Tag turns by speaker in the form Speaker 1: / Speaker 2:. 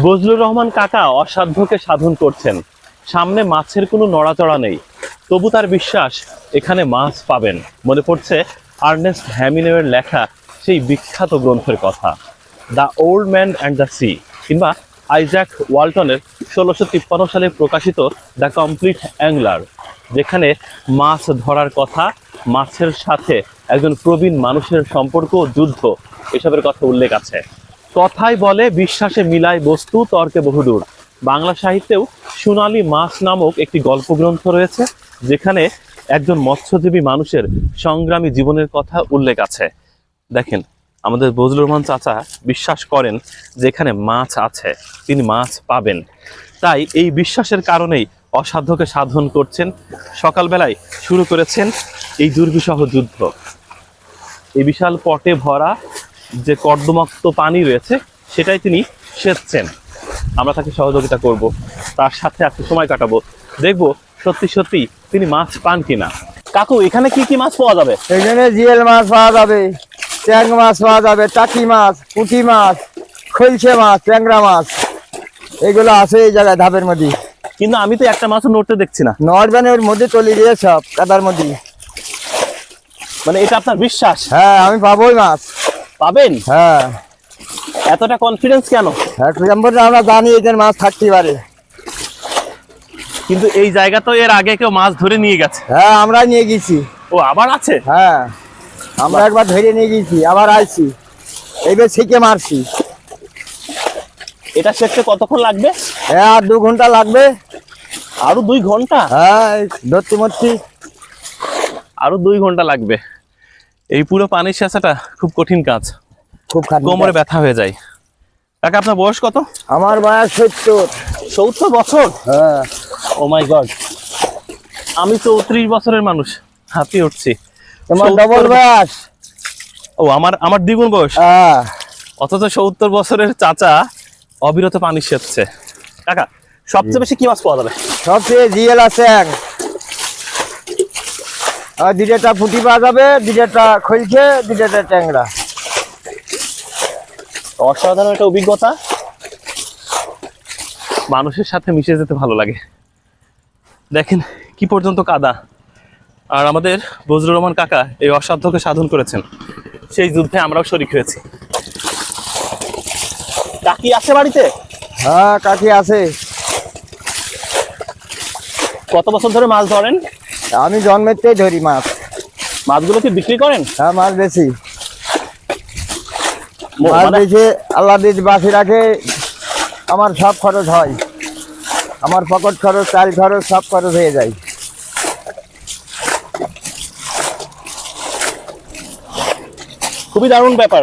Speaker 1: বজলুর রহমান কাকা অসাধ্যকে সাধন করছেন। সামনে মাছের কোনো নড়াচড়া নেই। তবু তার বিশ্বাস, এখানে মাছ পাবেন। মনে পড়ছে আর্নেস্ট হ্যামিনেওয়ের লেখা সেই বিখ্যাত গ্রন্থের কথা। The old man and the sea কিংবা আইজ্যাক ওয়ালটনের ষোলোশো তিপ্পান্ন সালে প্রকাশিত দ্য কমপ্লিট অ্যাংলার, যেখানে মাছ ধরার কথা, মাছের সাথে একজন প্রবীণ মানুষের সম্পর্ক, যুদ্ধ, এসবের কথা উল্লেখ আছে। কথাই বলে, বিশ্বাসে মিলায় বস্তু, তর্কে বহুদূর। বাংলা সাহিত্যেও সোনালি মাছ নামক একটি গল্প গ্রন্থ রয়েছে, যেখানে একজন মৎস্যজীবী মানুষের সংগ্রামী জীবনের কথা উল্লেখ আছে। দেখেন, আমাদের বজলুর রহমান চাচা বিশ্বাস করেন যে এখানে মাছ আছে, তিনি মাছ পাবেন। তাই এই বিশ্বাসের কারণেই অসাধ্যকে সাধন করছেন, সকালবেলায় শুরু করেছেন এই দুর্বিষহ যুদ্ধ। এই বিশাল পটে ভরা যে কর্দমাক্ত পানি রয়েছে সেটাই তিনি সেচছেন। আমরা তাকে সহযোগিতা করব তার সাথে আজকে সময় কাটাবো। দেখব সত্যি সত্যি তিনি মাছ পান কিনা। কাকু এখানে কি কি মাছ পাওয়া যাবে?
Speaker 2: এখানে জিয়েল মাছ পাওয়া যাবে ট্যাং মাছ পাওয়া যাবে টাকি মাছ পুঁটি মাছ খলসে মাছ ট্যাংরা মাছ এগুলো আছে এই জায়গায় ধাপের মধ্যে।
Speaker 1: কিন্তু আমি তো একটা মাছও নড়তে দেখছি না।
Speaker 2: নর্দানের মধ্যে চলে গিয়ে সব কাদার মধ্যে।
Speaker 1: মানে এটা আপনার বিশ্বাস?
Speaker 2: হ্যাঁ আমি পাবোই মাছ।
Speaker 1: পাবেন?
Speaker 2: হ্যাঁ।
Speaker 1: এতটা কনফিডেন্স কেন?
Speaker 2: নম্বর আমরা জানি এখানে মাছ থাকতে পারে।
Speaker 1: কিন্তু এই জায়গা তো এর আগে কেউ মাছ ধরে নিয়ে গেছে।
Speaker 2: হ্যাঁ আমরা নিয়ে গেছি।
Speaker 1: ও আবার আছে?
Speaker 2: হ্যাঁ আমরা একবার ধরে নিয়ে গেছি আবার আইছি। এইবার শিখে মারছি।
Speaker 1: এটা শেখতে কতক্ষণ লাগবে?
Speaker 2: হ্যাঁ আর দু ঘণ্টা লাগবে।
Speaker 1: আরও দুই ঘণ্টা?
Speaker 2: হ্যাঁ ধরতে মরছি।
Speaker 1: আরও দুই ঘণ্টা লাগবে। এই পুরো পানির সেচাটা খুব কঠিন কাজ।
Speaker 2: খুব
Speaker 1: কোমরে ব্যথা হয়ে যায়। কাকা আপনার বয়স কত?
Speaker 2: আমার বয়স সত্তর।
Speaker 1: সত্তর বছর?
Speaker 2: হ্যাঁ।
Speaker 1: ও মাই গড আমি চৌত্রিশ বছরের মানুষ হাঁপিয়ে উঠছি।
Speaker 2: তোমার ডবল বয়স।
Speaker 1: ও আমার আমার দ্বিগুণ বয়স।
Speaker 2: হ্যাঁ।
Speaker 1: অথচ সত্তর বছরের চাচা অবিরত পানি সেচছে। কাকা সবচেয়ে বেশি কি মাছ পাওয়া যাবে?
Speaker 2: সবচেয়ে জিএল আছে আর দুটাটা ফুটি পাওয়া যাবে দুটাটা খলছে দুটাটা ট্যাংরা।
Speaker 1: অসাধারণ একটা অভিজ্ঞতা। মানুষের সাথে মিশে যেতে ভালো লাগে। দেখেন কি পর্যন্ত কাদা। আর আমাদের বজরুর রহমান কাকা এই অসাধ্যকে সাধন করেছেন। সেই যুদ্ধে আমরাও শরিক হয়েছি। কাকি আছে বাড়িতে?
Speaker 2: হ্যাঁ কাকি আছে।
Speaker 1: কত বছর ধরে মাছ ধরেন?
Speaker 2: আমি জন্মেতেই ধরি মাছ।
Speaker 1: মাছগুলো কি বিক্রি করেন?
Speaker 2: হ্যাঁ মাছ বেশি মাছ
Speaker 1: মানে-
Speaker 2: বেশি আল্লাহ দিজ বাসি রাখে আমার সব খরচ হয়। আমার পকেট খরচ চাল খরচ সব খরচ হয়ে যায়।
Speaker 1: খুবই দারুণ ব্যাপার।